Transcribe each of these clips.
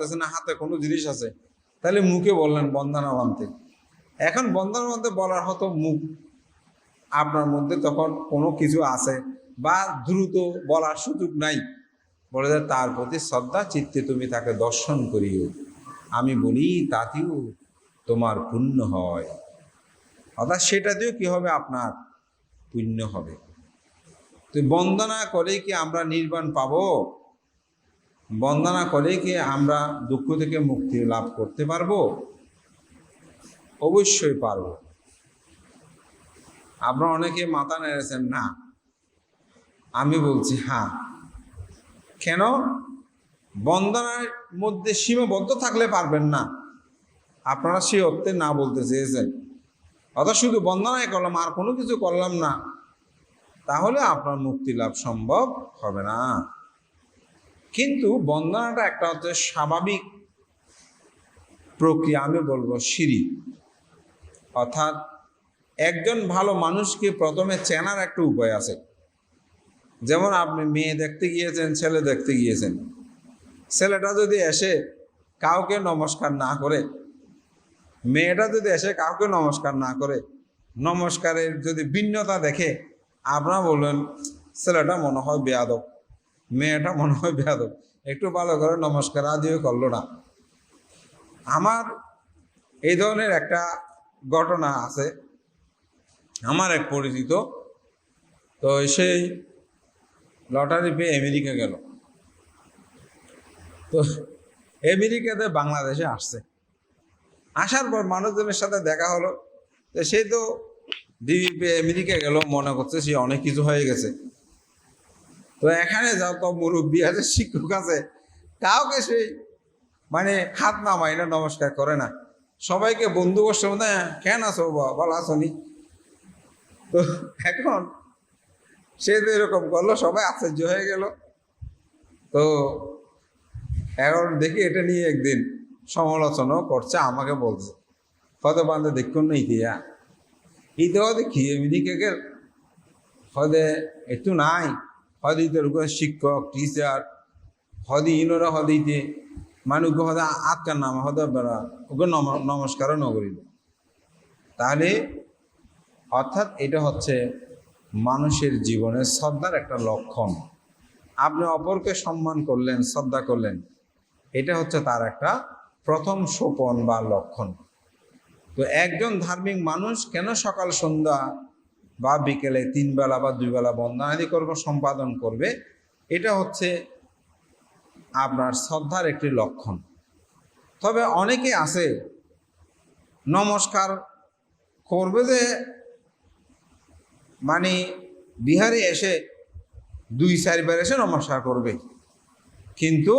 পারতেছে না, হাতে কোনো জিনিস আছে। তাহলে মুখে বললেন বন্দনা বানতে এখন বন্দনা বানতে বলার হতো মুখ আপনার মধ্যে তখন কোনো কিছু আছে বা দ্রুত বলার সুযোগ নাই। বলে তার প্রতি শ্রদ্ধা চিত্তে তুমি তাকে দর্শন করিও। আমি বলি, তাতেও তোমার পুণ্য হয়। অর্থাৎ সেটা দিয়েও কি হবে? আপনার পুণ্য হবে। তো বন্দনা করে কি আমরা নির্বাণ পাবো? বন্দনা করে কি আমরা দুঃখ থেকে মুক্তি লাভ করতে পারব? অবশ্যই পারব। আপনারা অনেকে মাথা নেড়েছেন, না। আমি বলছি হ্যাঁ। কেন? বন্দনার মধ্যে সীমাবদ্ধ থাকলে পারবেন না। আপনারা সে অর্থে না বলতে চেয়েছেন। অর্থাৎ শুধু বন্দনায় করলাম, আর কোনো কিছু করলাম না। তাহলে আপনার মুক্তি লাভ সম্ভব হবে না। কিন্তু বন্দনাটা একটা হচ্ছে স্বাভাবিক প্রক্রিয়া, আমি বলব সিঁড়ি। অর্থাৎ একজন ভালো মানুষকে প্রথমে চেনার একটা উপায় আছে। যেমন আপনি মেয়ে দেখতে গিয়েছেন, ছেলে দেখতে গিয়েছেন। ছেলেটা যদি এসে কাউকে নমস্কার না করে, মেয়েটা যদি এসে কাউকে নমস্কার না করে, নমস্কারের যদি ভিন্নতা দেখে, আপনারা বলবেন, ছেলেটা মনে হয় বেয়াদব। মেয়েটা মনে হয় বেয়াদব। একটু ভালো করে নমস্কার, আদিও করল না। আমার এই ধরনের একটা ঘটনা আছে। আমার এক পরিচিত, তো সেই লটারি পেয়ে আমেরিকা গেল। তো আমেরিকাতে বাংলাদেশে আসছে। আসার পর মানুষজনের সাথে দেখা হলো। তো সে তো ডিবি পেয়ে আমেরিকা গেল, মনে করছে সে অনেক কিছু হয়ে গেছে। তো এখানে যত মুরব্বী আছে শিক্ষক আছে। কাউকে সেই মানে হাত নামায় না নমস্কার করে না। সবাইকে বন্ধু গোষ্ঠীর মধ্যে "হ্যাঁ, কেন আছো বাবা? ভালো আছো নি?" তো এখন সে তো এরকম করল সবাই আশ্চর্য হয়ে গেল। তো এখন দেখি এটা নিয়ে একদিন সমালোচনাও করছে আমাকে বলছে হয়তো বান্ধব দেখুন না ইতিয়া ইতে হয়তো কি এমনিকে গেল হয়তো একটু নাই। হয়তো ইতে শিক্ষক টিচার হদি ইনোরা হয়তো ইতে মানুষকে হয়তো আটকার নাম হয়তো বেড়া ওকে নম- নমস্কারও নগরিল তাহলে অর্থাৎ এটা হচ্ছে মানুষের জীবনের শ্রদ্ধার একটা লক্ষণ। আপনি অপরকে সম্মান করলেন, শ্রদ্ধা করলেন, এটা হচ্ছে তার একটা প্রথম সোপন বা লক্ষণ। তো একজন ধার্মিক মানুষ কেন সকাল সন্ধ্যা বা বিকেলে তিন বেলা বা দুই বেলা বন্দনাদি কর্ম সম্পাদন করবে। এটা হচ্ছে আপনার শ্রদ্ধার একটি লক্ষণ। তবে অনেকে আছে, নমস্কার করবে যে মানে বিহারে এসে দুই চারবার এসে নমস্কার করবে। কিন্তু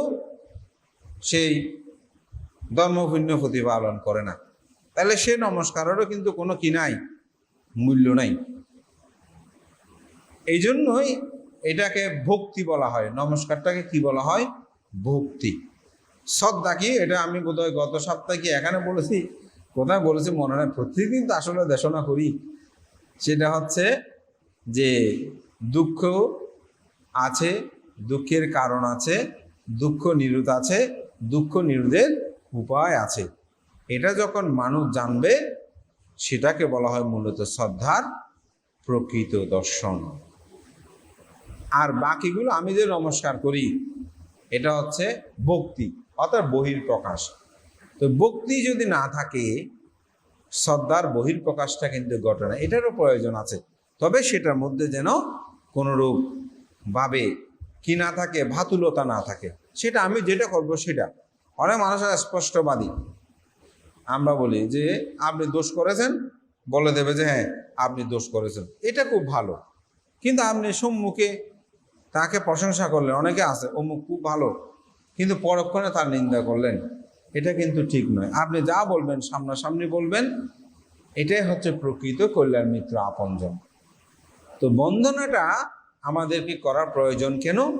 সেই ধর্মভিন্ন প্রতিপালন করে না। তাহলে সে নমস্কারেরও কিন্তু কোনো কি নাই? মূল্য নাই। এই জন্যই এটাকে ভক্তি বলা হয়, নমস্কারটাকে কি বলা হয়? ভক্তি। শ্রদ্ধা কি? এটা আমি বোধহয় গত সপ্তাহে কি এখানে বলেছি? কোথায় বলেছি মনে হয় প্রতিদিন তো আসলে দেশনা করি। সেটা হচ্ছে যে দুঃখ আছে, দুঃখের কারণ আছে, দুঃখ নিরোধ আছে, দুঃখ নিরোধের উপায় আছে। এটা যখন মানুষ জানবে, সেটাকে বলা হয় মূলত শ্রদ্ধার প্রকৃত দর্শন। আর বাকিগুলো আমি যে নমস্কার করি, এটা হচ্ছে ভক্তি, অর্থাৎ বহির প্রকাশ তো ভক্তি যদি না থাকে, শ্রদ্ধার বহির প্রকাশটা কিন্তু ঘটে না। এটারও প্রয়োজন আছে। তবে সেটার মধ্যে যেন কোনোরূপ ভাবে কি না থাকে, ভাতুলতা না থাকে, সেটা আমি যেটা করব সেটা। অনেক মানুষ আছে স্পষ্টবাদী। আমরা বলি যে, আপনি দোষ করেছেন? বলে দেবে যে হ্যাঁ আপনি দোষ করেছেন। এটা খুব ভালো। কিন্তু আপনি সম্মুখে তাকে প্রশংসা করলেন। অনেকে আছে অমুক খুব ভালো। কিন্তু পরক্ষণে তার নিন্দা করলেন। এটা কিন্তু ঠিক নয়। আপনি যা বলবেন, সামনাসামনি বলবেন, এটাই হচ্ছে প্রকৃত কল্যাণ মিত্র আপনজন। তো বন্দনাটা আমাদেরকে করার প্রয়োজন কেন?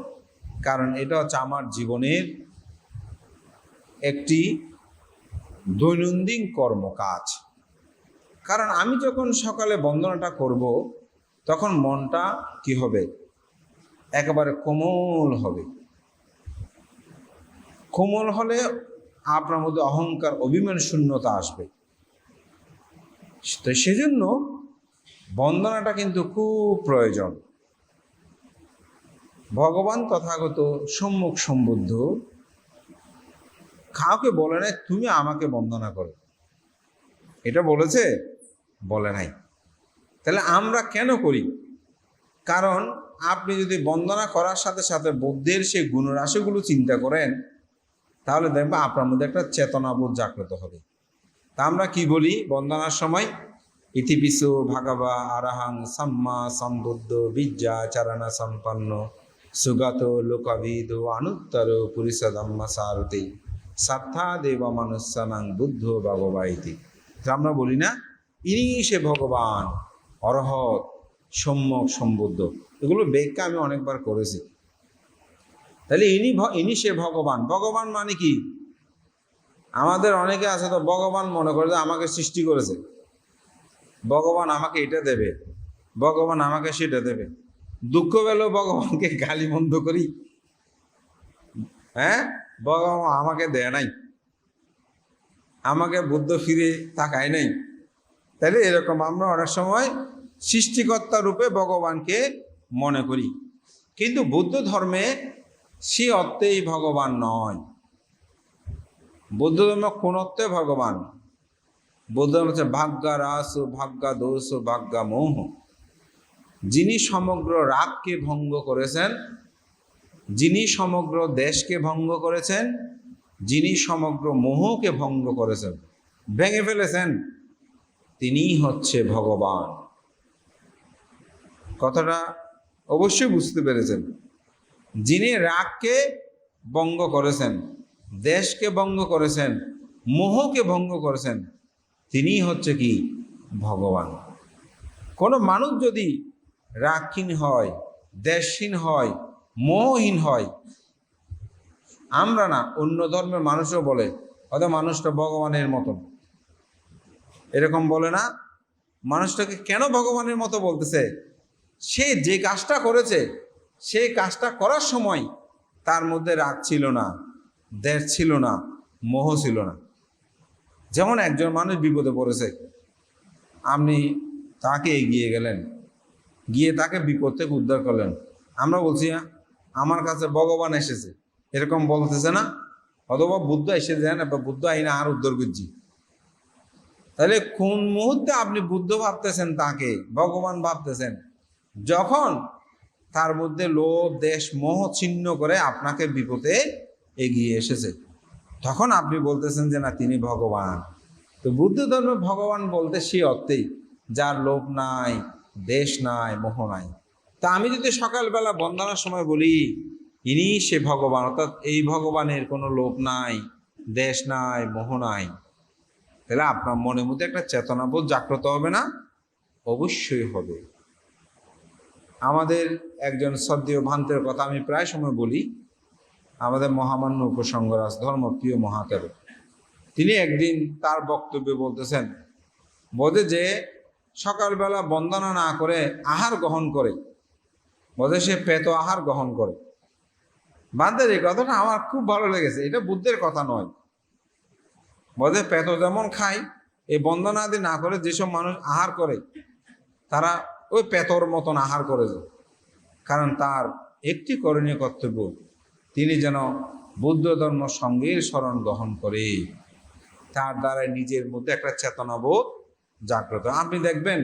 কারণ এটা হচ্ছে আমার জীবনের একটি দৈনন্দিন কর্মকাজ। কারণ আমি যখন সকালে বন্দনাটা করব, তখন মনটা কি হবে? একেবারে কোমল হবে। কোমল হলে আপনার মধ্যে অহংকার, অভিমান, শূন্যতা আসবে। তো সেজন্য বন্দনাটা কিন্তু খুব প্রয়োজন। ভগবান তথাগত সম্মুখ সম্বুদ্ধ। কাউকে বলে নাই, তুমি আমাকে বন্দনা করো। এটা বলেছে? বলে নাই। তাহলে আমরা কেন করি? কারণ আপনি যদি বন্দনা করার সাথে সাথে বুদ্ধের সেই গুণরাশিগুলো চিন্তা করেন, তাহলে দেখবেন আপনার মধ্যে একটা চেতনাবোধ জাগ্রত হবে। তা আমরা কি বলি? বন্দনার সময় ইতিপিসু, ভাগবা, আরাহাং, সাম্মা, সম্বুদ্ধ, বিদ্যা, চারণা, সম্পন্ন, সুগাত লোকবিদ আনুত্তর পুরিষদম্মা সারতি সার্থা, দেব মনুষ্যানাং বুদ্ধ, ভগবাইতি। আমরা বলি না, ইনি সে ভগবান, অরহত সম্যক, সম্বুদ্ধ। এগুলো ব্যাখ্যা আমি অনেকবার করেছি। তাহলে ইনি ইনি সে ভগবান। ভগবান মানে কি? আমাদের অনেকে আছে তো ভগবান মনে করে যে আমাকে সৃষ্টি করেছে। ভগবান আমাকে এটা দেবে। ভগবান আমাকে সেটা দেবে। দুঃখ পেলেও ভগবানকে গালি মন্দ করি। হ্যাঁ? ভগবান আমাকে দেয় নাই। আমাকে বুদ্ধ ফিরে তাকায় নাই। তাহলে এরকম আমরা অনেক সময় সৃষ্টিকর্তা রূপে ভগবানকে মনে করি। কিন্তু বুদ্ধ ধর্মে সে অর্থেই ভগবান নয়। বৌদ্ধ ধর্ম কোন অর্থে ভগবান? বৌদ্ধ ধর্ম হচ্ছে ভাগ্যা রাস, ভাগ্যা দোষ, ভাগ্যা মোহ। যিনি সমগ্র রাগকে ভঙ্গ করেছেন, যিনি সমগ্র দেশকে ভঙ্গ করেছেন, যিনি সমগ্র মোহকে ভঙ্গ করেছেন, ভেঙে ফেলেছেন, তিনিই হচ্ছে ভগবান। কথাটা অবশ্যই বুঝতে পেরেছেন। যিনি রাগকে ভঙ্গ করেছেন, দেশকে ভঙ্গ করেছেন, মোহকে ভঙ্গ করেছেন, তিনিই হচ্ছে কি? ভগবান। কোনো মানুষ যদি রাগহীন হয়, দেশহীন হয়, মোহহীন হয়, আমরা না অন্য ধর্মের মানুষও বলে, হয়তো মানুষটা ভগবানের মতন। এরকম বলে না, মানুষটাকে কেন ভগবানের মতো বলতেছে? সে যে কাজটা করেছে সেই কাজটা করার সময় তার মধ্যে রাগ ছিল না দেশ ছিল না মোহ ছিল না। যেমন একজন মানুষ বিপদে পড়েছে আপনি তাকে এগিয়ে গেলেন গিয়ে তাকে বিপদ থেকে উদ্ধার করলেন। আমরা বলছি "হ্যাঁ, আমার কাছে ভগবান এসেছে। এরকম বলতেছে না অথবা বুদ্ধ এসে দেন বা বুদ্ধ আইনা আর উদ্ধার করছি। তাহলে কোন মুহূর্তে আপনি বুদ্ধ ভাবতেছেন তাকে ভগবান ভাবতেছেন? যখন তার মধ্যে লোভ, দেশ, মোহ ছিন্ন করে আপনাকে বিপদে এগিয়ে এসেছে, তখন আপনি বলতেছেন যে, না, তিনি ভগবান। তো বুদ্ধ ধর্মে ভগবান বলতে সে অর্থেই, যার লোভ নাই, দেশ নাই, মোহ নাই। তা আমি যদি সকালবেলা বন্দনার সময় বলি, ইনি সে ভগবান। অর্থাৎ এই ভগবানের কোনো লোভ নাই, দেশ নাই, মোহ নাই। তাহলে আপনার মনের মধ্যে একটা চেতনাবোধ জাগ্রত হবে না? অবশ্যই হবে। আমাদের একজন সদ্যীয় ভান্তের কথা আমি প্রায় সময় বলি। আমাদের মহামান্য উপসংগরাজ ধর্মপ্রিয় মহাতের তিনি একদিন তার বক্তব্যে বলতেছেন, বোধে যে সকালবেলা বন্দনা না করে আহার গ্রহণ করে, বোধে সে পেত আহার গ্রহণ করে। বান্ধের এই কথাটা আমার খুব ভালো লেগেছে, এটা বুদ্ধের কথা নয়। বোধে পেত যেমন খায়, এই বন্দনাদি না করে যেসব মানুষ আহার করে, তারা ওই পেতর মতন আহার করে। কারণ তার একটি করণীয় কর্তব্য, তিনি যেন বুদ্ধ ধর্ম সঙ্গের স্মরণ গ্রহণ করে। তার দ্বারা নিজের মধ্যে একটা চেতনাবোধ জাগ্রত। আপনি দেখবেন,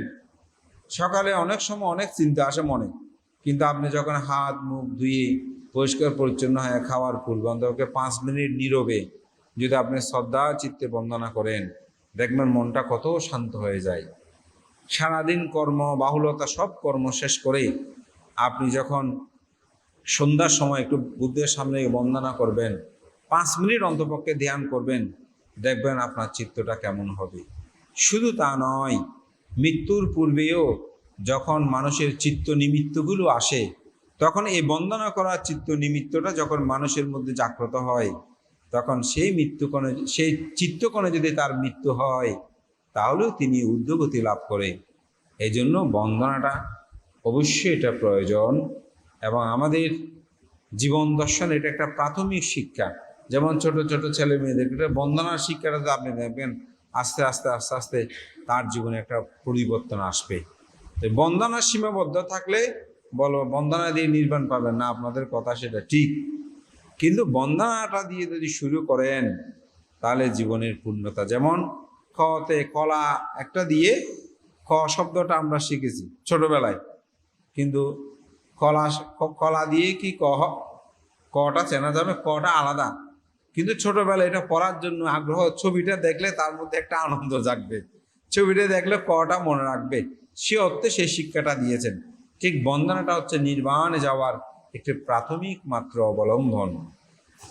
সকালে অনেক সময় অনেক চিন্তা আসে মনে। কিন্তু আপনি যখন হাত, মুখ ধুয়ে পরিষ্কার পরিচ্ছন্ন হয়ে খাওয়ার পূর্বন্ধকে পাঁচ মিনিট নীরবে যদি আপনি শ্রদ্ধা, চিত্তে বন্দনা করেন, দেখবেন মনটা কত শান্ত হয়ে যায়। সারাদিন কর্ম, বাহুলতা সব কর্ম শেষ করে আপনি যখন সন্ধ্যার সময় একটু বুদ্ধের সামনে বন্দনা করবেন, পাঁচ মিনিট অন্তপক্ষে ধ্যান করবেন, দেখবেন আপনার চিত্তটা কেমন হবে। শুধু তা নয়, মৃত্যুর পূর্বেও যখন মানুষের চিত্ত নিমিত্তগুলো আসে, তখন এই বন্দনা করার চিত্ত নিমিত্তটা যখন মানুষের মধ্যে জাগ্রত হয়, তখন সেই মৃত্যুকণে, সেই চিত্তকণে যদি তার মৃত্যু হয় তাহলেও তিনি উদ্যোগতি লাভ করে। এই জন্য বন্দনাটা অবশ্যই এটা প্রয়োজন এবং আমাদের জীবন দর্শন এটা একটা প্রাথমিক শিক্ষা। যেমন ছোট ছোট ছেলে মেয়েদের এটা বন্দনার শিক্ষাটা তো আপনি দেখবেন, আস্তে আস্তে আস্তে আস্তে তার জীবনে একটা পরিবর্তন আসবে। তো বন্দনার সীমাবদ্ধ থাকলে বলো, বন্দনা দিয়ে নির্বাণ পাবেন না, আপনাদের কথা সেটা ঠিক। কিন্তু বন্দনাটা দিয়ে যদি শুরু করেন, তাহলে জীবনের পূর্ণতা যেমন খতে কলা একটা দিয়ে ক শব্দটা আমরা শিখেছি ছোটবেলায়। কিন্তু কলা কলা দিয়ে কি ক কটা চেনা যাবে, কটা আলাদা। কিন্তু ছোটবেলায় এটা পড়ার জন্য আগ্রহ, ছবিটা দেখলে তার মধ্যে একটা আনন্দ জাগবে। ছবিটা দেখলে কটা মনে রাখবে। সে অর্থে সেই শিক্ষাটা দিয়েছেন। ঠিক বন্দনাটা হচ্ছে নির্বাণে যাওয়ার একটি প্রাথমিক মাত্র অবলম্বন।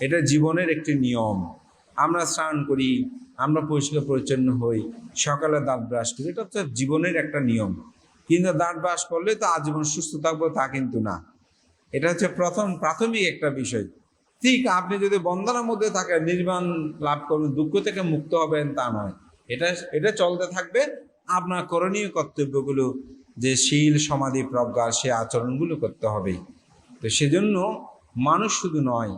এটা জীবনের একটি নিয়ম। আমরা স্নান করি, আমরা পরিষ্কার পরিচ্ছন্ন হই, সকালে দাঁত ব্রাশ করি, এটা হচ্ছে জীবনের একটা নিয়ম। কিন্তু দাঁত ব্রাশ করলে তো আজীবন সুস্থ থাকব তা কিন্তু না। এটা হচ্ছে প্রথম, প্রাথমিক একটা বিষয়। ঠিক আপনি যদি বন্দনার মধ্যে থাকেন নির্মাণ লাভ করবেন দুঃখ থেকে মুক্ত হবেন তা নয়। এটা এটা চলতে থাকবে। আপনার করণীয় কর্তব্যগুলো, যে শীল, সমাধি, প্রজ্ঞা, সে আচরণগুলো করতে হবে। তো সেজন্য মানুষ শুধু নয়,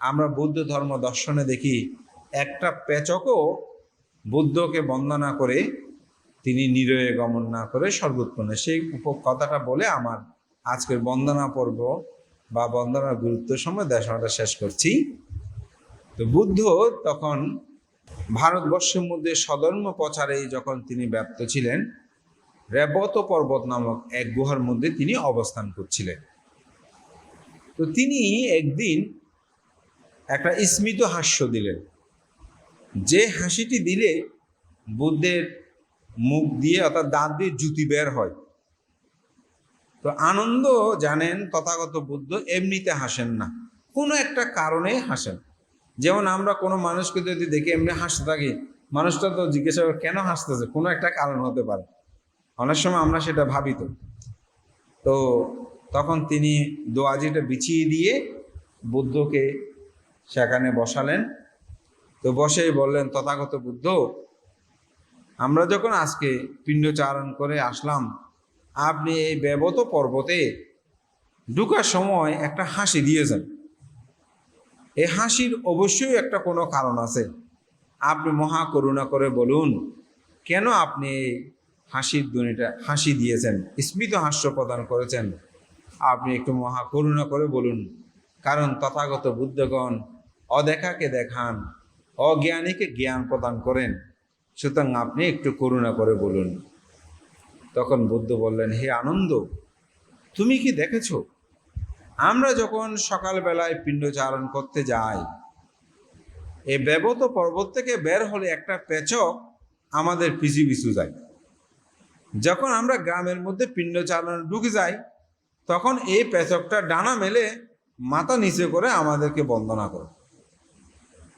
আমরা বৌদ্ধ ধর্ম দর্শনে দেখি একটা পেচকও বুদ্ধকে বন্দনা করে, তিনি নিরয়ে গমন না করে সর্বোৎপন্ন সেই কথাটা বলে আমার আজকের বন্দনা পর্ব বা বন্দনার গুরুত্ব সময় দেশনাটা শেষ করছি। তো বুদ্ধ তখন ভারতবর্ষের মধ্যে সধর্ম প্রচারে যখন তিনি ব্যপ্ত ছিলেন, রেবত পর্বত নামক এক গুহার মধ্যে তিনি অবস্থান করছিলেন। তো তিনি একদিন একটা স্মিত হাস্য দিলেন। যে হাসিটি দিলে বুদ্ধের মুখ দিয়ে অর্থাৎ দাঁত দিয়ে জুতি বের হয়। তো আনন্দ জানেন তথাগত বুদ্ধ এমনিতে হাসেন না। কোনো একটা কারণে হাসেন। যেমন আমরা কোনো মানুষকে যদি দেখি এমনি হাসতে থাকি, মানুষটা তো জিজ্ঞাসা করে, কেন হাসতেছে? কোনো একটা কারণ হতে পারে। অনেক সময় আমরা সেটা ভাবি তো। তো তখন তিনি দোয়াজিটা বিছিয়ে দিয়ে বুদ্ধকে সেখানে বসালেন। তো বসেই বললেন, তথাগত বুদ্ধ, আমরা যখন আজকে পিণ্ডচারণ করে আসলাম, আপনি এই ব্যবত পর্বতে ঢুকার সময় একটা হাসি দিয়েছেন। এই হাসির অবশ্যই একটা কোনো কারণ আছে। আপনি মহা করুণা করে বলুন, কেন আপনি হাসির ধ্বনিটা, হাসি দিয়েছেন, স্মিত হাস্য প্রদান করেছেন? আপনি একটু মহা করুণা করে বলুন, কারণ তথাগত বুদ্ধগণ অদেখাকে দেখান অজ্ঞানীকে জ্ঞান প্রদান করেন। সুতরাং আপনি একটু করুণা করে বলুন। তখন বুদ্ধ বললেন, হে আনন্দ, তুমি কি দেখেছ? আমরা যখন সকালবেলায় পিণ্ডচারণ করতে যাই, এ ব্যবত পর্বত থেকে বের হলে একটা পেচক আমাদের পিছু পিছু যায়। যখন আমরা গ্রামের মধ্যে পিণ্ডচারণ ঢুকে যাই, তখন এই পেচকটা ডানা মেলে মাথা নিচে করে আমাদেরকে বন্দনা করে।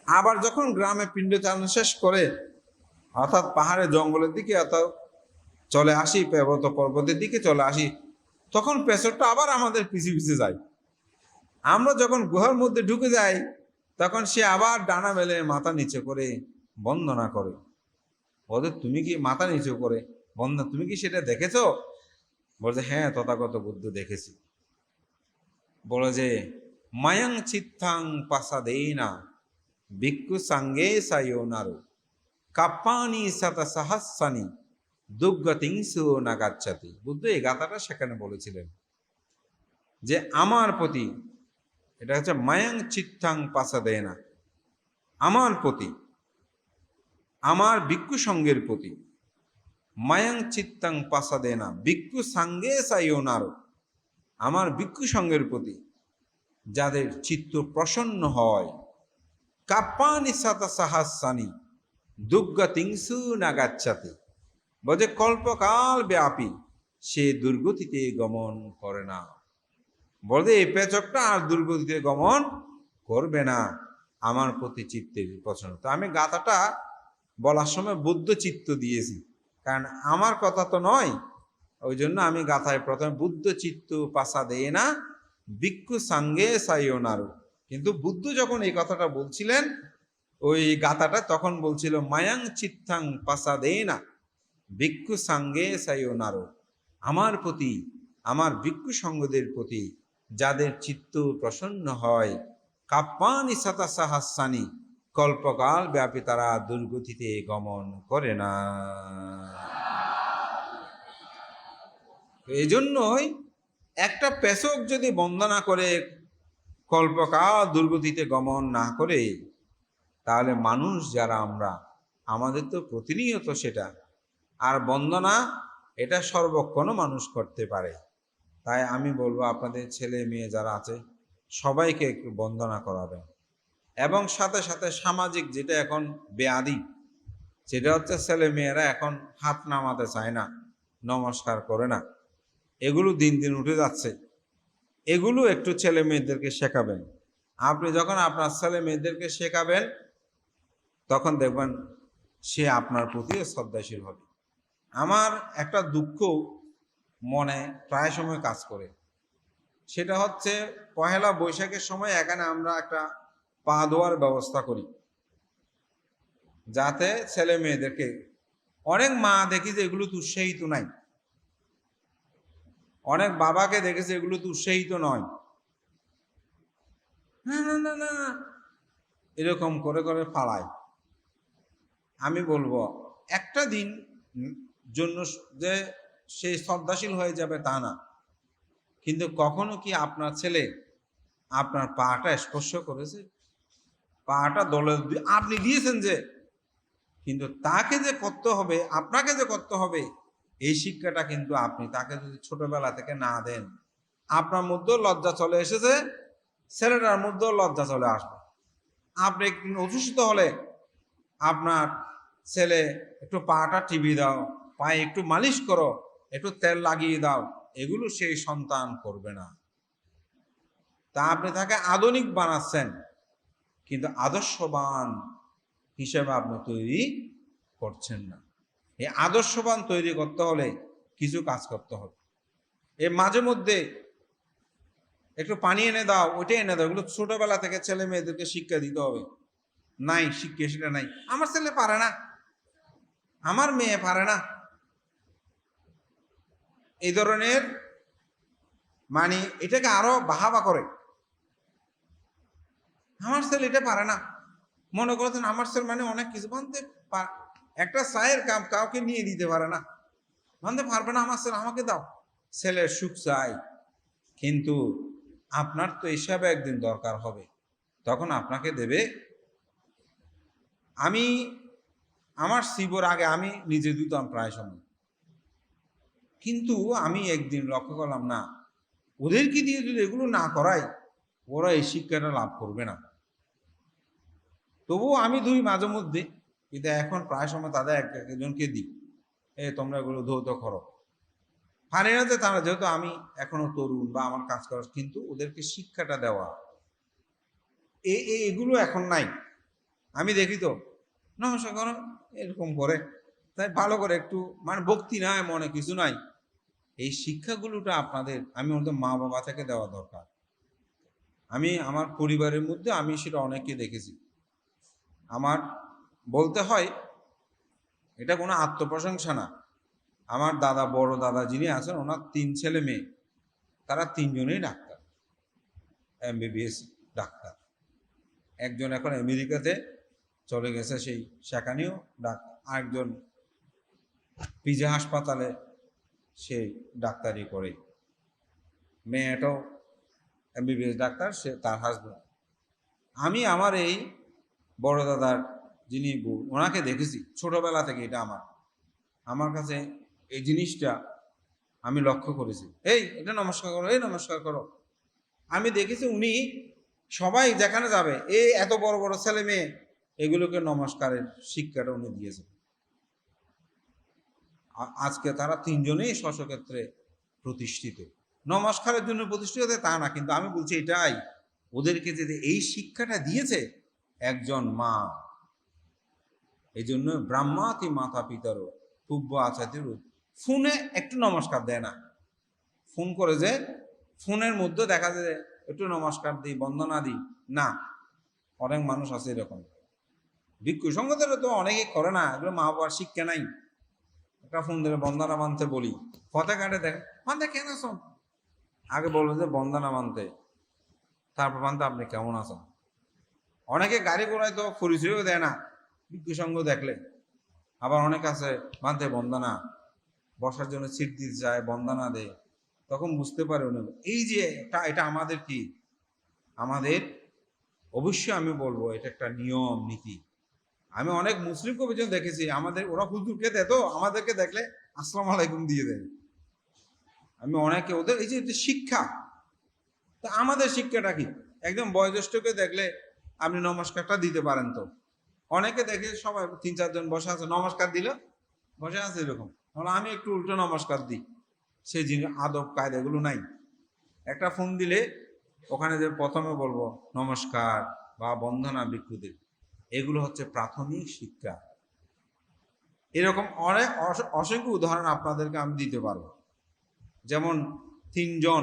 আবার যখন গ্রামে পিণ্ডচারণ শেষ করে, অর্থাৎ পাহাড়ে জঙ্গলের দিকে অর্থাৎ চলে আসি, পর্বত পর্বতের দিকে চলে আসি, তখন পেছরটা আবার আমাদের পিছিয়ে পিছু যায়। আমরা যখন গুহার মধ্যে ঢুকে যাই, তখন সে আবার ডানা মেলে মাথা নিচে করে বন্দনা করে। বলে তুমি কি মাথা নিচু করে বন্দনা, তুমি কি সেটা দেখেছ? বলছে হ্যাঁ তথাগত বুদ্ধ দেখেছি। বলে যে, মায়াং চিত্তাং পাসা দেই না ভিক্ষু সাঙ্গে নারো কাপ্পানি সাতা সাহাসানি দুর্গতিংসু নাগাচ্ছাতি বুদ্ধ এই গাথাটা সেখানে বলেছিলেন যে, আমার প্রতি এটা হচ্ছে মায়াং চিত্তাং পাশা দেয় না আমার প্রতি, আমার ভিক্ষু সঙ্গের প্রতি মায়াং চিত্তাং পাশা দেয় না ভিক্ষু সাঙ্গে সাইওনারো আমার ভিক্ষু সঙ্গের প্রতি যাদের চিত্ত প্রসন্ন হয় কাপ্পানি সাতা সাহাসানি দুর্গতিংসু নাগাচ্ছাতি। বলে কল্পকাল ব্যাপী সে দুর্গতিতে গমন করে না। বলে এই পেচকটা আর দুর্গতিতে গমন করবে না। আমার প্রতি চিত্তের পছন্দ তো আমি গাথাটা বলার সময় বুদ্ধ চিত্ত দিয়েছি। কারণ আমার কথা তো নয়। ওই জন্য আমি গাথায় প্রথমে বুদ্ধ চিত্ত পাশা দেয় না। ভিক্ষু সাঙ্গে সাইওনারু কিন্তু বুদ্ধ যখন এই কথাটা বলছিলেন, ওই গাথাটা তখন বলছিল, মায়াং চিত্তাং পাশা দেয় না ভিক্ষু সাঙ্গে সাইওনারো আমার প্রতি, আমার ভিক্ষু সঙ্গদের প্রতি যাদের চিত্ত প্রসন্ন হয়, কাপ্পানি সাতাসা হাসানি কল্পকাল ব্যাপী তারা দুর্গতিতে গমন করে না। এই জন্যই একটা পেশক যদি বন্দনা করে কল্পকাল দুর্গতিতে গমন না করে, তাহলে মানুষ যারা আমরা, আমাদের তো প্রতিনিয়ত সেটা। আর বন্দনা, এটা সর্বক্ষণও মানুষ করতে পারে। তাই আমি বলব, আপনাদের ছেলে মেয়ে যারা আছে, সবাইকে একটু বন্দনা করাবেন। এবং সাথে সাথে সামাজিক যেটা এখন বেআদি, সেটা হচ্ছে ছেলে মেয়েরা এখন হাত নামাতে চায় না, নমস্কার করে না। এগুলো দিন দিন উঠে যাচ্ছে। এগুলো একটু ছেলে মেয়েদেরকে শেখাবেন। আপনি যখন আপনার ছেলে মেয়েদেরকে শেখাবেন, তখন দেখবেন সে আপনার প্রতিও শ্রদ্ধাশীল হবে। আমার একটা দুঃখ মনে প্রায় সময় কাজ করে। সেটা হচ্ছে, পহেলা বৈশাখের সময় এখানে আমরা একটা পা ধোয়ার ব্যবস্থা করি। যাতে ছেলে মেয়েদেরকে, অনেক মা দেখি যে এগুলো তো উৎসাহিত নাই। অনেক বাবাকে দেখেছে, এগুলো তো উৎসাহিত নয়। না না না। এরকম করে করে পালায়। আমি বলব, একটা দিন জন্য যে সে শ্রদ্ধাশীল হয়ে যাবে তা না। কিন্তু কখনো কি আপনার ছেলে আপনার পাটা স্পর্শ করেছে? পাটা দলে আপনি দিয়েছেন যে, কিন্তু তাকে যে করতে হবে, আপনাকে যে করতে হবে এই শিক্ষাটা কিন্তু আপনি তাকে যদি ছোটবেলা থেকে না দেন, আপনার মধ্যেও লজ্জা চলে এসেছে, ছেলেটার মধ্যেও লজ্জা চলে আসবে। আপনি অসুস্থ হলে আপনার ছেলে একটু পাটা টিভি দাও, পায়ে একটু মালিশ করো, একটু তেল লাগিয়ে দাও, এগুলো সেই সন্তান করবে না। তা আপনি তাকে আধুনিক বানাচ্ছেন, কিন্তু আদর্শবান হিসেবে আপনি তৈরি করছেন না। এই আদর্শবান তৈরি করতে হলে কিছু কাজ করতে হবে। এর মাঝে মধ্যে একটু পানি এনে দাও ওইটা এনে দাও। এগুলো ছোটবেলা থেকে ছেলে মেয়েদেরকে শিক্ষা দিতে হবে। নাই, শিক্ষা সেটা নাই। আমার ছেলে পারে না। আমার মেয়ে পারে না। এই ধরনের মানে এটাকে আরও বাহাবা করে। আমার ছেলে এটা পারে না। মনে করেছেন, আমার ছেলে মানে অনেক কিছু। বানতে একটা চায়ের কাম কাউকে নিয়ে দিতে পারে না। বানতে পারবে না, আমার ছেলে আমাকে দাও। ছেলের সুখ চাই কিন্তু আপনার তো হিসাবে একদিন দরকার হবে। তখন আপনাকে দেবে। আমি, আমার শিবর আগে আমি নিজে দিতাম প্রায় সময়। কিন্তু আমি একদিন লক্ষ্য করলাম, না, ওদেরকে দিয়ে যদি এগুলো না করাই, ওরা এই শিক্ষাটা লাভ করবে না। তবুও আমি দুই মাঝে মধ্যে কিন্তু এখন প্রায় সময় তাদের এক একজনকে দিই। এ, তোমরা এগুলো ধৌত করো। যে তারা, যেহেতু আমি এখনও তরুণ বা আমার কাজ করার, কিন্তু ওদেরকে শিক্ষাটা দেওয়া। এ এগুলো এখন নাই। আমি দেখি তো, নমস্কার করো, এরকম করে। তাই ভালো করে একটু মানে ভক্তি নাই মনে কিছু নাই। এই শিক্ষাগুলোটা আপনাদের, আমি ওদের মা বাবা থেকে দেওয়া দরকার। আমি, আমার পরিবারের মধ্যে আমি সেটা অনেককে দেখেছি। আমার বলতে হয়, এটা কোনো আত্মপ্রশংসা না। আমার দাদা, বড় দাদা যিনি আছেন, ওনার তিন ছেলে মেয়ে। তারা তিনজনেই ডাক্তার, এমবিবিএস ডাক্তার। একজন এখন আমেরিকাতে চলে গেছে সেই সেখানেও ডাক্তার আরেকজন পিজা হাসপাতালে সে ডাক্তারি করে। মেয়েটাও এমবিবিএস ডাক্তার, সে তার হাজব্যান্ড আমি আমার এই বড় দাদার যিনি ওনাকে দেখেছি, ছোটবেলা থেকে এটা আমার। আমার কাছে এই জিনিসটা আমি লক্ষ্য করেছি। এই, এটা নমস্কার করো, এই নমস্কার করো। আমি দেখেছি উনি সবাই যেখানে যাবে এই এত বড় বড় ছেলে মেয়ে, এগুলোকে নমস্কারের শিক্ষাটা উনি দিয়েছেন। আজকে তারা তিনজনেই স্বস্বক্ষেত্রে প্রতিষ্ঠিত। নমস্কারের জন্য প্রতিষ্ঠিত তা না, কিন্তু আমি বলছি এটাই। ওদেরকে যে এই শিক্ষাটা দিয়েছে, একজন মা এই জন্য ব্রাহ্মাতি মাতা পিতারও পূর্ব আচার্যের ফোনে একটু নমস্কার দেয় না। ফোন করে যে ফোনের মধ্যে দেখা যায় একটু নমস্কার দিই, বন্দনা দিই। না, অনেক মানুষ আছে এরকম। ভিক্ষু সঙ্গতের তো অনেকেই করে না, এগুলো মা বাবার শিক্ষা নাই। একটা ফোন ধরে বন্দনা মানতে বলি। ফতে কাটে দেখ, মানতে কেন আছো আগে বলব যে বন্দনা মানতে। তারপর মানতে আপনি কেমন আছেন? অনেকে গাড়ি ঘোড়ায় তো পরিচয়ও দেয় না। ভিক্ষু দেখলে। আবার অনেক আছে বাঁধে বন্দনা। বসার জন্য সিট দিতে যায়, বন্দনা দেয় তখন বুঝতে পারে উনি, এই যে এটা এটা আমাদের কি? আমাদের, অবশ্যই আমি বলব, এটা একটা নিয়ম, নীতি। আমি অনেক মুসলিম কবিজন দেখেছি, আমাদের, ওরা হুজুরকে দেয় তো, আমাদেরকে দেখলে আসসালাম আলাইকুম দিয়ে দেয়। আমি অনেকে, ওদের, এই যে শিক্ষা, তা আমাদের শিক্ষাটা কি? একদম বয়োজ্যেষ্ঠকে দেখলে আপনি নমস্কারটা দিতে পারেন তো। অনেকে দেখে সবাই তিন চারজন বসে আছে, নমস্কার দিল, বসে আছে এরকম। আমি একটু উল্টো নমস্কার দিই। সেই জিনিস আদব কায়দাগুলো নাই। একটা ফোন দিলে ওখানে যে প্রথমে বলব, নমস্কার বা বন্ধনা ভিক্ষুদের এগুলো হচ্ছে প্রাথমিক শিক্ষা। এরকম অনেক অসংখ্য উদাহরণ আপনাদেরকে আমি দিতে পারব। যেমন তিনজন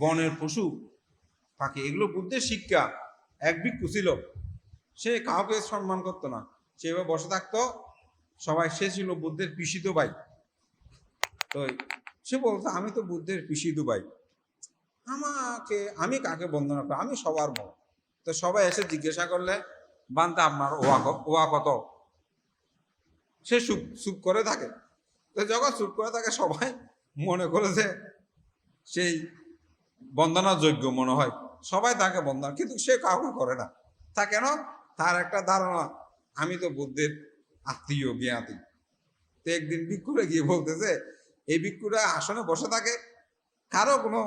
বনের পশু পাখি এগুলো বুদ্ধের শিক্ষা। এক ভিক্ষু ছিল সে কাউকে সম্মান করতো না। সে এভাবে বসে থাকতো, সবাই সে ছিল বুদ্ধের পিসিত ভাই। তো সে বলতো, আমি তো বুদ্ধের পিসিত ভাই। আমাকে, আমি কাকে বন্দনা করি? আমি সবার বড় তো সবাই এসে জিজ্ঞাসা করলে বানতে আপনার ওয়া ওয়া কত? সে চুপ চুপ করে থাকে। তো যখন চুপ করে থাকে, সবাই মনে করে যে সেই বন্দনা যোগ্য মনে হয়। সবাই তাকে বন্দনা, কিন্তু সে কাউকে করে না। তা কেন? তার একটা ধারণা, আমি তো বুদ্ধের আত্মীয় জ্ঞাতি তো একদিন ভিক্ষুরে গিয়ে বলতেছে, এই ভিক্ষুরা আসনে বসে থাকে, কারও কোনো,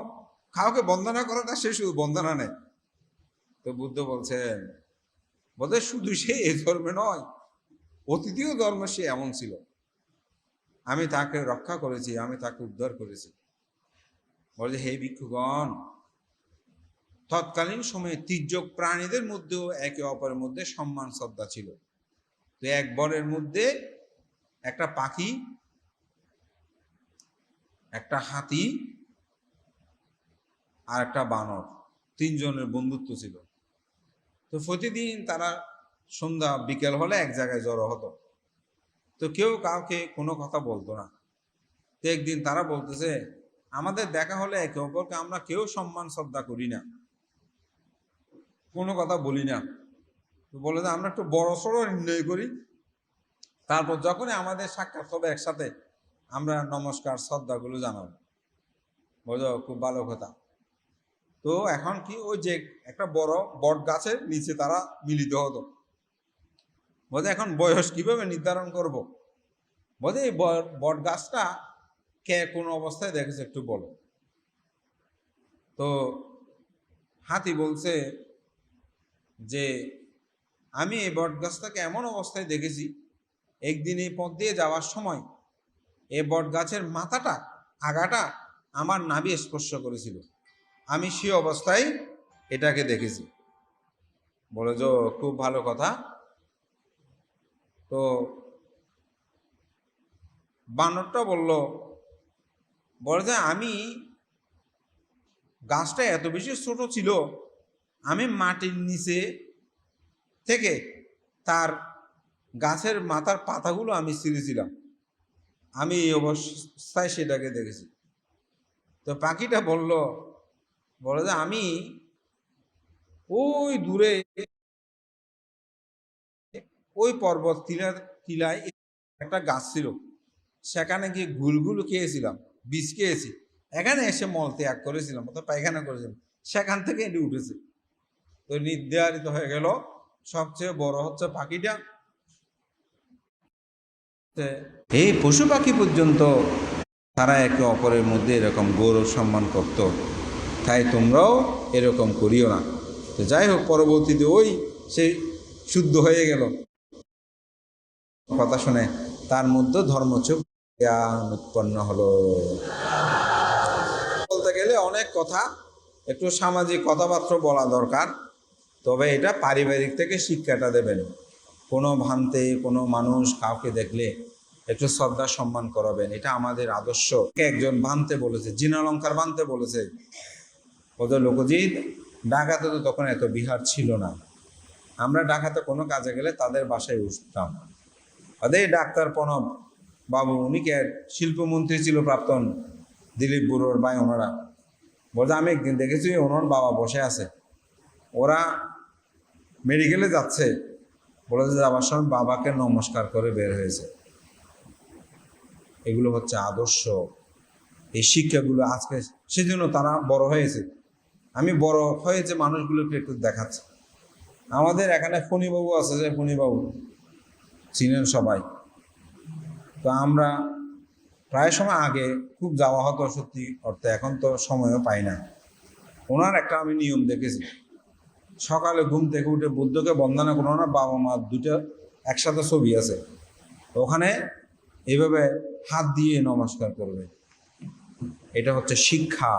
কাউকে বন্দনা করে না, সে শুধু বন্দনা নেয়। তো বুদ্ধ বলছেন বলতে শুধু সে এ ধর্মে নয়, অতীতীয় ধর্মে সে এমন ছিল। আমি তাকে রক্ষা করেছি, আমি তাকে উদ্ধার করেছি। বলে, হে ভিক্ষুগণ তৎকালীন সময়ে তির্যক প্রাণীদের মধ্যেও একে অপরের মধ্যে সম্মান শ্রদ্ধা ছিল। তো এক বরের মধ্যে একটা পাখি, একটা হাতি আর একটা বানর, তিনজনের বন্ধুত্ব ছিল। তো প্রতিদিন তারা সন্ধ্যা, বিকেল হলে এক জায়গায় জড়ো হতো। তো কেউ কাউকে কোনো কথা বলতো না। তো একদিন তারা বলতেছে, আমাদের দেখা হলে একে অপরকে আমরা কেউ সম্মান শ্রদ্ধা করি না। কোনো কথা বলি না। তো বলে যে, আমরা একটু বড় সড়ো নির্ণয় করি। তারপর যখনই আমাদের সাক্ষাৎ হবে একসাথে, আমরা নমস্কার, শ্রদ্ধাগুলো জানাব। বোঝো, খুব ভালো কথা। তো এখন কি, ওই যে একটা বড় বট গাছের নিচে তারা মিলিত হতো। বোধ এখন বয়স কীভাবে নির্ধারণ করব? বোধ এই বট গাছটা কে কোন অবস্থায় দেখেছে একটু বলো। তো হাতি বলছে যে আমি এই বটগাছটাকে এমন অবস্থায় দেখেছি, একদিন এই পথ দিয়ে যাওয়ার সময় এই বট গাছের মাথাটা, আগাটা আমার নাভি স্পর্শ করেছিল। আমি সে অবস্থায় এটাকে দেখেছি। বলে যে খুব ভালো কথা। তো বানরটা বলল, বলে যে, আমি গাছটা এত বেশি ছোট ছিল আমি মাটির নিচে থেকে তার গাছের মাথার পাতাগুলো আমি ছিঁড়েছিলাম। আমি এই অবস্থায় সেটাকে দেখেছি। তো পাখিটা বলল, বলে যে আমি ওই দূরে ওই পর্বত টিলার টিলায় একটা গাছ ছিল। সেখানে গিয়ে গুলগুলো খেয়েছিলাম বীজ খেয়েছি। এখানে এসে মল ত্যাগ করেছিলাম, অর্থাৎ পায়খানা করেছিলাম। সেখান থেকে এটি উঠেছে। তো নির্ধারিত হয়ে গেল। সবচেয়ে বড় হচ্ছে পাখিটা। এই পশু পাখি পর্যন্ত তারা একে অপরের মধ্যে এরকম গৌরব সম্মান করত। তাই তোমরাও এরকম করিও না। তো যাই হোক, পরবর্তীতে ওই সে শুদ্ধ হয়ে গেল। কথা শুনে তার মধ্যে ধর্মচোখ জ্ঞান উৎপন্ন হলো। বলতে গেলে অনেক কথা, একটু সামাজিক কথাবার্তা বলা দরকার। তবে এটা পারিবারিক থেকে শিক্ষাটা দেবেন। কোনো ভান্তে কোনো মানুষ কাউকে দেখলে একটু শ্রদ্ধা সম্মান করাবেন, এটা আমাদের আদর্শ। একজন বানতে বলেছে জিনালঙ্কার বানতে বলেছে, ওদের লোকজিৎ ডাকাতে তো তখন এত বিহার ছিল না। আমরা ডাকাতে কোনো কাজে গেলে তাদের বাসায় উঠতাম। ওদের ডাক্তার প্রণব বাবু, উনি কে? শিল্পমন্ত্রী ছিল প্রাক্তন দিলীপ বুড়োর ভাই, ওনারা। বলতে আমি একদিন দেখেছি, ওনার বাবা বসে আছে। ওরা মেডিকেলে যাচ্ছে। বলে যে যাওয়ার সময় বাবাকে নমস্কার করে বের হয়েছে। এগুলো হচ্ছে আদর্শ। এই শিক্ষাগুলো আজকে সেজন্য তারা বড় হয়েছে। আমি বড় হয়েছে মানুষগুলোকে একটু দেখাচ্ছি। আমাদের এখানে ফণিবাবু আছে যে ফণিবাবু? চিনেন সবাই। তো আমরা প্রায় সময় আগে খুব যাওয়া হতো সত্যি অর্থে, এখন তো সময়ও পাই না। ওনার একটা আমি নিয়ম দেখেছি। সকালে ঘুম থেকে উঠে বুদ্ধকে বন্দনা করো না, বাবা মা দুটো একসাথে ছবি আছে। ওখানে এইভাবে হাত দিয়ে নমস্কার করবে। এটা হচ্ছে শিক্ষা।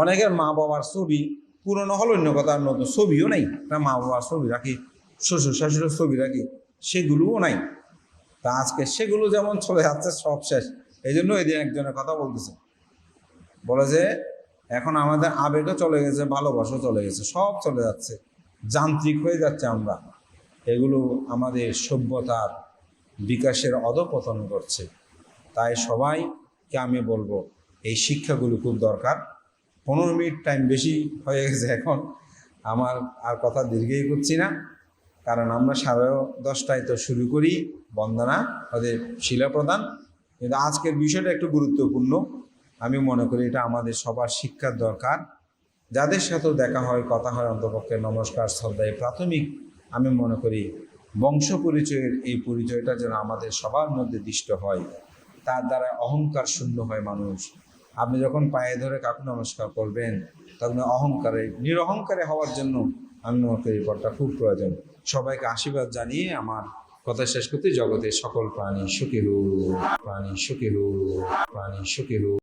অনেকের মা বাবার ছবি পুরনো হলো, অন্য কথা নতুন ছবিও নাই। মা বাবার ছবি রাখি, শ্বশুর শাশুড়ের ছবি রাখি, সেগুলোও নাই। তা আজকে সেগুলো যেমন চলে যাচ্ছে সব শেষ। এই জন্য এদিন একজনের কথা বলতেছে। বলে যে এখন আমাদের আবেগও চলে গেছে, ভালোবাসাও চলে গেছে, সব চলে যাচ্ছে। যান্ত্রিক হয়ে যাচ্ছে আমরা। এগুলো আমাদের সভ্যতার বিকাশের অধপতন করছে। তাই সবাইকে আমি বলব, এই শিক্ষাগুলো খুব দরকার। পনেরো মিনিট টাইম বেশি হয়ে গেছে এখন। আমার আর কথা দীর্ঘই করছি না। কারণ আমরা সাড়ে দশটায় তো শুরু করি। বন্দনা, ওদের শিলা প্রদান কিন্তু আজকের বিষয়টা একটু গুরুত্বপূর্ণ। আমি মনে করি এটা আমাদের সবার শিক্ষার দরকার। যাদের সাথেও দেখা হয়, কথা হয় অন্তপক্ষে নমস্কার শ্রদ্ধায় প্রাথমিক আমি মনে করি বংশ পরিচয়ের এই পরিচয়টা যেন আমাদের সবার মধ্যে দৃষ্ট হয়, তার দ্বারা অহংকার শূন্য হয় মানুষ। আপনি যখন পায়ে ধরে কাকু নমস্কার করবেন, তখন অহংকারে, নিরহংকারে হওয়ার জন্য আমি মনে করি পথটা খুব প্রয়োজন। সবাইকে আশীর্বাদ জানিয়ে আমার কথা শেষ করতে জগতের সকল প্রাণী সুখী হোক, প্রাণী সুখী হোক, প্রাণী সুখী হোক।